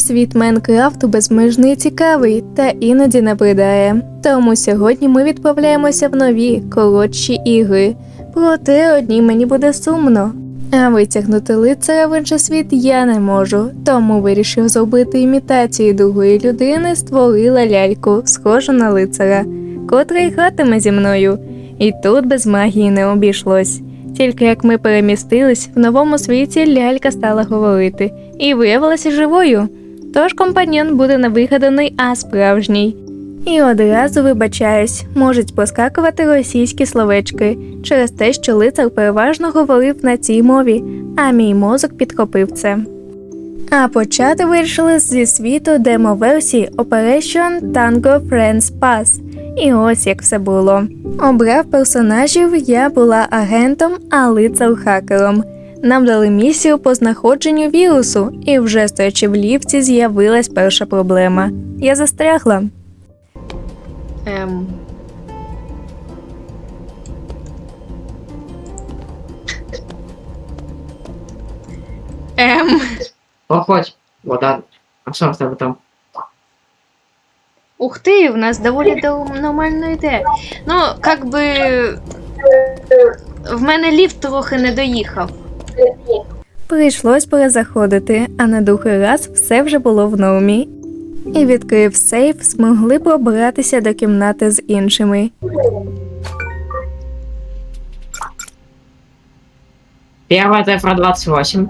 Світ Майнкрафту безмежно і цікавий та іноді набридає. Тому сьогодні ми відправляємося в нові коротші ігри. Проте одній мені буде сумно. А витягнути лицаря в інший світ я не можу, тому вирішив зробити імітацію другої людини, створила ляльку, схожу на лицаря, й гратиме зі мною. І тут без магії не обійшлось. Тільки як ми перемістились, в новому світі лялька стала говорити і виявилася живою. Тож компаньон буде не вигаданий, а справжній. І одразу вибачаюсь, можуть поскакувати російські словечки через те, що лицар переважно говорив на цій мові, а мій мозок підхопив це. А почати вирішили зі світу демо-версії Operation Tango Friends Pass. І ось як все було. Обрав персонажів, я була агентом, а лицар хакером. Нам дали місію по знаходженню вірусу, і вже стоячи в ліфті, з'явилась перша проблема. Я застрягла. Ем. Ем. Проходь, вода. А що в тебе там? Ух ти, в нас доволі нормально йде. Ну, как би. В мене ліфт трохи не доїхав. Прийшлось перезаходити, а на другий раз все вже було в нормі. І відкрив сейф, змогли пробратися до кімнати з іншими. Первая цифра 28.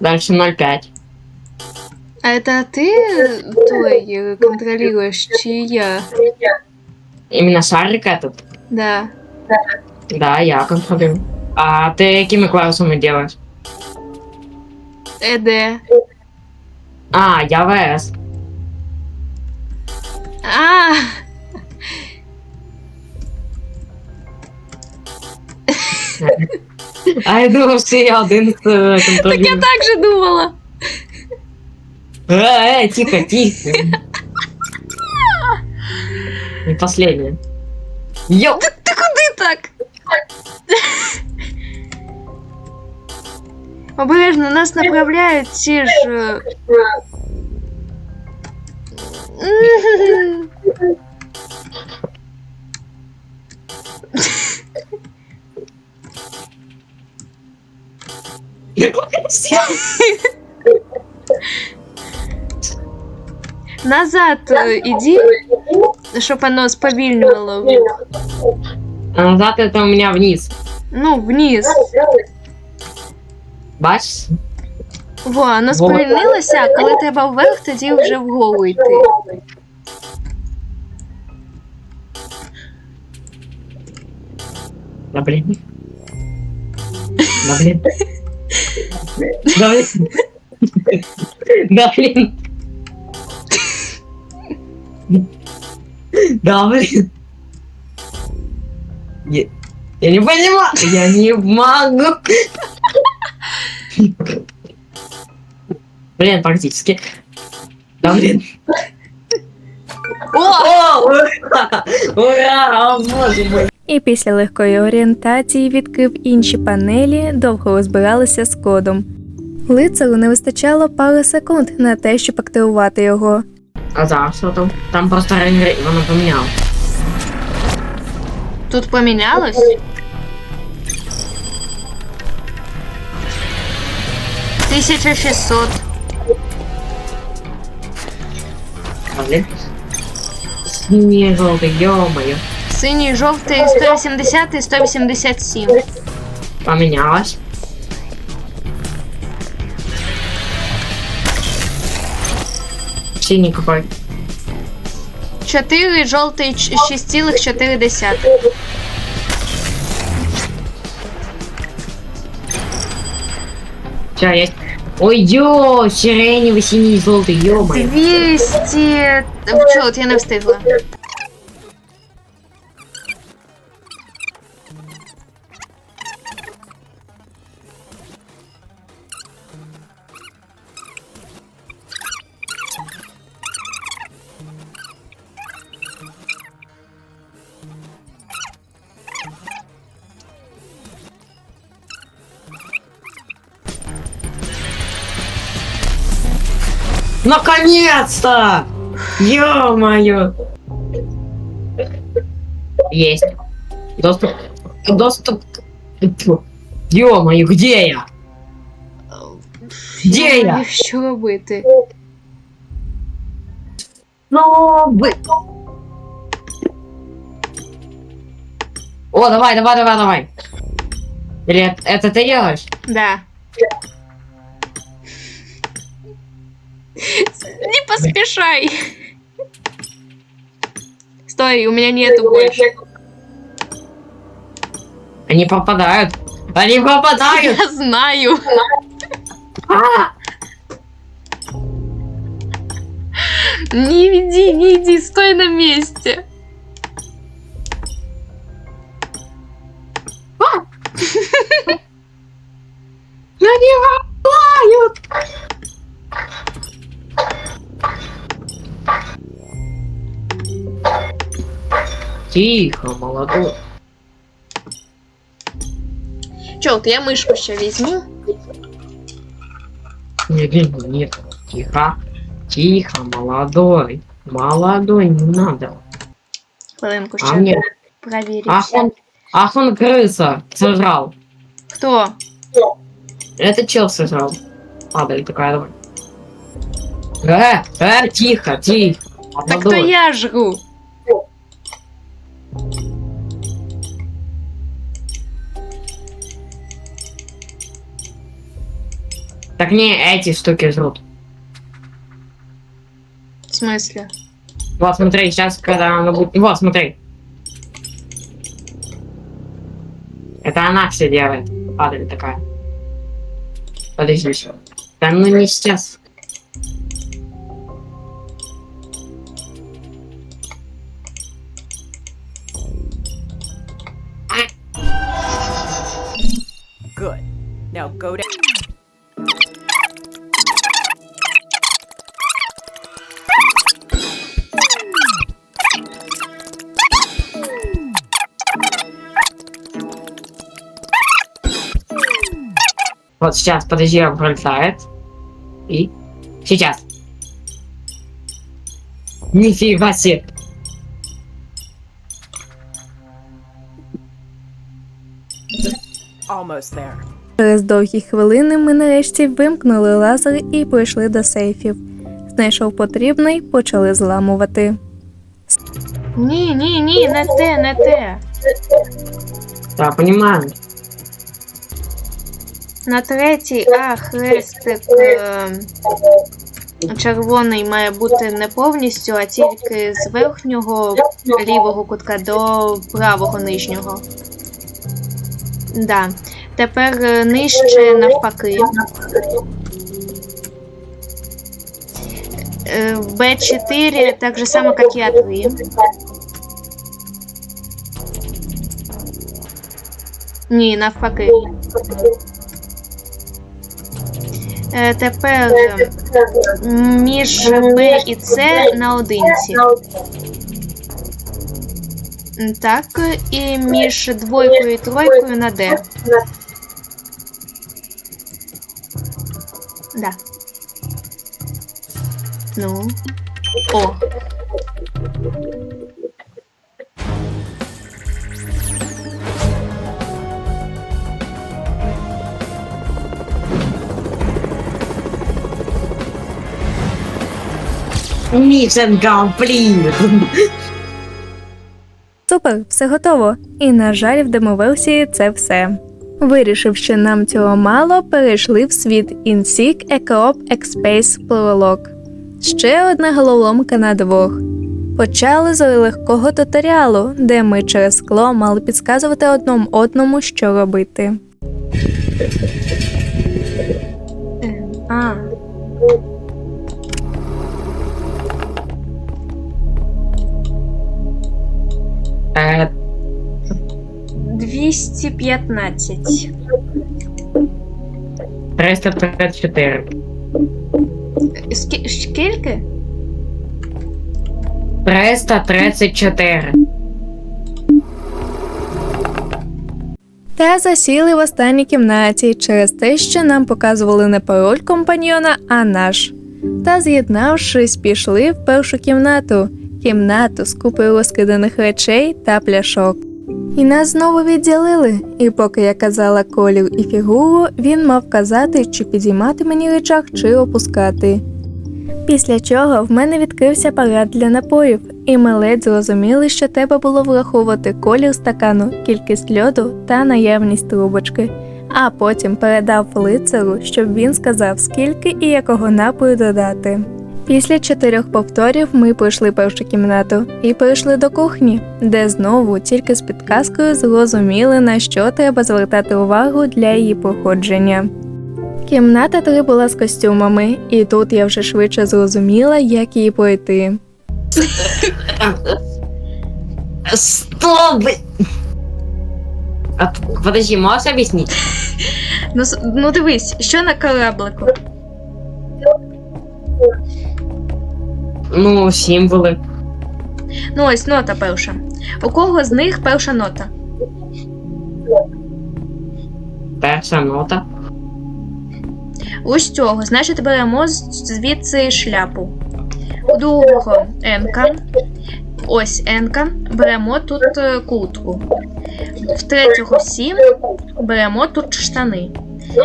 Дальше 0,5. А это ти той е, контролюєш, чи я? Именно шарик этот? Да. Да, я контролирую. А ты какими классами делаешь? Еде. А, я ВС. А, А я думал, что я один так я так же думала. Э, э, тихо, тихо. И последнее. Йо! Ти куди так? Обережно нас направляють ці ж. е, Назад е, іди, щоб воно сповільнювало. А назад это у меня вниз. Ну, вниз. Бачиш? Во, воно сповільнилося, а коли треба вверх, тоді вже вгору йти. Да блин. Да блин. Да блин. Да блин. Да блин. Я, я не понимаю. Я не могу. Блин, практически. Да блин. О! О, ура! Ура! О, боже мой. І після легкої орієнтації відкрив інші панелі, довго розбиралися з кодом. Лицару не вистачало пари секунд на те, щоб активувати його. А зараз що там? Там просто рендер, воно поміняв. Тут помінялось? Тисяча шістсот. А, блін. Синє жовте, йо-моє. Синій, жовтий 180 і 187. Помінялось. Синій какой? 4, жовтий 6,4. Все, есть. Ой, йо, сиреневый, синий, желтый, ё-моё. 200... Чого, я не встигла. Наконец-то! Ё-моё! Есть. Доступ. Доступ. Ё-моё, где я? Де не я? знаю, Що робити? Ну, вы... О, давай, давай, давай, давай. Или это, это ты делаешь? Да. Не поспешай. Стой, у меня нету больше. Они попадают. Они попадают. Я знаю. А! Не иди, не иди, стой на месте. Они попадают. Тихо, молодой. Чё, вот я мышку еще возьму. Нет, нет, нет. Тихо. Тихо, молодой. Молодой, не надо. Хвилинку, А мне... проверить. Ах он... Ах он крыса сожрал. Кто? Это чел сожрал. Падаль такая, давай. Э, э, тихо, тихо. Так то Молодой. я жру. Так не эти штуки жрут. В смысле? Вот, смотри, сейчас, когда она будет... Вот, смотри. Это она все делает. Падаль такая. Подожди. Да ну не сейчас. go down. Вот сейчас, подожди, он пролетает. И... Сейчас. Нифига себе. Almost there. Через довгі хвилини ми нарешті вимкнули лазер і прийшли до сейфів. Знайшов потрібний, почали зламувати. Ні, ні, ні, не те, не те. Да, понимаю. На третій, а хрестик е, червоний має бути не повністю, а тільки з верхнього лівого кутка до правого нижнього. Да. Тепер е, нижче навпаки. Е, В B4 так же само, как и А3. Ні, навпаки. Е, Тепер між Б і С наодинці. М, Так, і між двойкою і тройкою на Д. Да. Ну. О. Mission complete. Супер, все готово. І, на жаль, в демоверсії це все. Вирішив, що нам цього мало, перейшли в світ InSeek Ecoop X-Space Ще одна головоломка на двох. Почали з легкого туторіалу, де ми через скло мали підказувати одному одному, що робити. Е, А. Э, 215. 334. Скі- Скільки? 334. Та засіли в останній кімнаті через те, що нам показували не пароль компаньйона, а наш. та, з'єднавшись, пішли в першу кімнату кімнату з купою розкиданих речей та пляшок. І нас знову відділили, і поки я казала колір і фігуру, він мав казати, чи підіймати мені речах, чи опускати. Після чого в мене відкрився апарат для напоїв, і ми ледь зрозуміли, що треба було враховувати колір стакану, кількість льоду та наявність трубочки. А потім передав лицару, щоб він сказав, скільки і якого напою додати. Після чотирьох повторів ми пройшли першу кімнату і перейшли до кухні, де знову тільки з підказкою зрозуміли, на що треба звертати увагу для її походження. Кімната 3 була з костюмами, і тут я вже швидше зрозуміла, як її пройти. Стоп! Подожди, можешь объяснить? Ну, ну дивись, що на кораблику? Ну, символи. Ну ось нота перша. У кого з них перша нота? Перша нота. Ось цього, значить, беремо звідси шляпу. У другого енка. Ось енка. Беремо тут е, куртку. В третього сім беремо тут штани.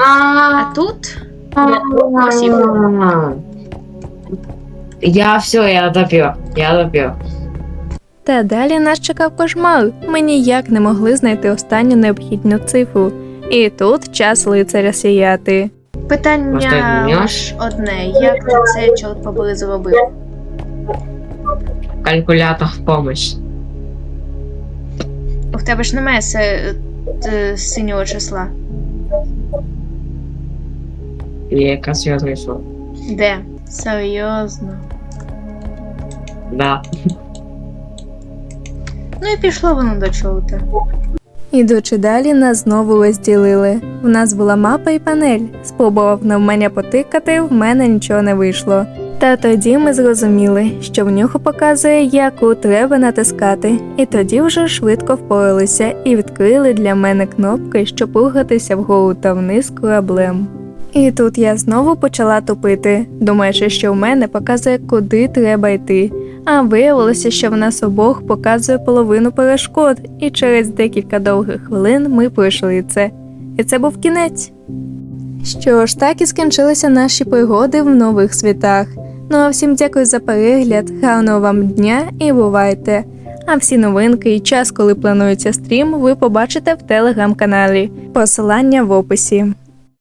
А тут кросівки. Я все, я допер. Я допер. Та далі нас чекав кошмар. Ми ніяк не могли знайти останню необхідну цифру. І тут час лицаря сіяти. питання Останнє. лиш одне: як ти це чорт побили зробив? Калькулятор в помощь. У тебе ж немає се- т- синього числа. І якраз я знайшов. Де? Серйозно. Да. Ну і пішло воно до чорта. Ідучи далі, нас знову розділили. В нас була мапа і панель. Спробував на мене потикати, в мене нічого не вийшло. Та тоді ми зрозуміли, що в нього показує, яку треба натискати, і тоді вже швидко впоралися і відкрили для мене кнопки, щоб рухатися вгору та вниз кораблем. І тут я знову почала тупити, думаючи, що в мене показує, куди треба йти. А виявилося, що в нас обох показує половину перешкод, і через декілька довгих хвилин ми пройшли це. І це був кінець. Що ж, так і скінчилися наші пригоди в нових світах. Ну а всім дякую за перегляд, гарного вам дня і бувайте! А всі новинки і час, коли планується стрім, ви побачите в телеграм-каналі. Посилання в описі.